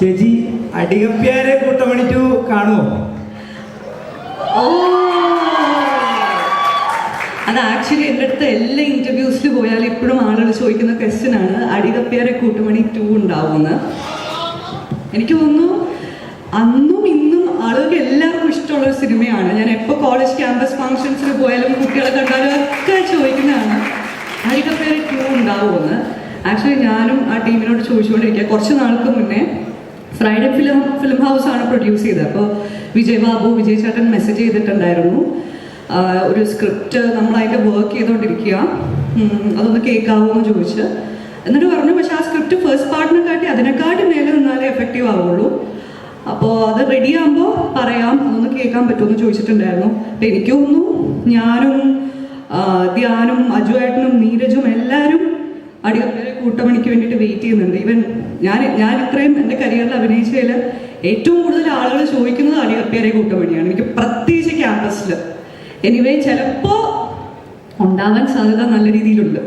ചേച്ചി അടികപ്പ്യാരെ കൂട്ടമണി ടു കാണുമോ അത് ആക്ച്വലി എന്റെ അടുത്ത് എല്ലാ ഇന്റർവ്യൂസിൽ പോയാൽ ഇപ്പോഴും ആളുകൾ ചോദിക്കുന്ന ക്വസ്റ്റ്യൻ ആണ് അടികപ്പേരെ കൂട്ടുമണി ടു ഉണ്ടാവുമെന്ന്. എനിക്ക് തോന്നുന്നു അന്നും ഇന്നും ആളുകൾക്ക് എല്ലാവർക്കും ഇഷ്ടമുള്ള ഒരു സിനിമയാണ്. ഞാൻ എപ്പോൾ കോളേജ് ക്യാമ്പസ് ഫംഗ്ഷൻസിൽ പോയാലും കുട്ടികളെ കണ്ടാലും ഒക്കെ ചോദിക്കുന്നതാണ് അടികപ്പേരെ ടു ഉണ്ടാവുമെന്ന്. ആക്ച്വലി ഞാനും ആ ടീമിനോട് ചോദിച്ചുകൊണ്ടിരിക്കുക കുറച്ച് നാൾക്ക് മുന്നേ ഫ്രൈഡേ ഫിലിം ഫിലിം ഹൗസ് ആണ് പ്രൊഡ്യൂസ് ചെയ്തത്. അപ്പോൾ വിജയ് ബാബു വിജയ് ചേട്ടൻ മെസ്സേജ് ചെയ്തിട്ടുണ്ടായിരുന്നു. ഒരു സ്ക്രിപ്റ്റ് നമ്മൾ അതിന്റെ വർക്ക് ചെയ്തുകൊണ്ടിരിക്കുക. അതൊന്ന് കേൾക്കാവോ എന്ന് ചോദിച്ച്. എന്നിട്ട് പറഞ്ഞു പക്ഷെ ആ സ്ക്രിപ്റ്റ് ഫസ്റ്റ് പാർട്ടിനെ കാട്ടി അതിനെക്കാട്ടി മേലെ നിന്നാലേ എഫക്റ്റീവ് ആവുള്ളൂ. അപ്പോൾ അത് റെഡി ആകുമ്പോൾ പറയാം. അതൊന്ന് കേൾക്കാൻ പറ്റുമെന്ന് ചോദിച്ചിട്ടുണ്ടായിരുന്നു. അപ്പം എനിക്ക് തോന്നുന്നു ഞാനും ധ്യാനും അജുവേട്ടനും നീരജും എല്ലാവരും അടിയപ്പേരെ കൂട്ടമണിക്ക് വേണ്ടിയിട്ട് വെയിറ്റ് ചെയ്യുന്നുണ്ട്. ഈവൻ ഞാൻ ഞാൻ ഇത്രയും എന്റെ കരിയറിൽ അഭിനയിച്ചതിൽ ഏറ്റവും കൂടുതൽ ആളുകൾ ചോദിക്കുന്നത് അടിയപ്പേരെ കൂട്ടമണിയാണ്. എനിക്ക് പ്രത്യേകിച്ച് ക്യാമ്പസിൽ എനിവേ ചിലപ്പോൾ ഉണ്ടാവാൻ സാധ്യത നല്ല രീതിയിലുണ്ട്.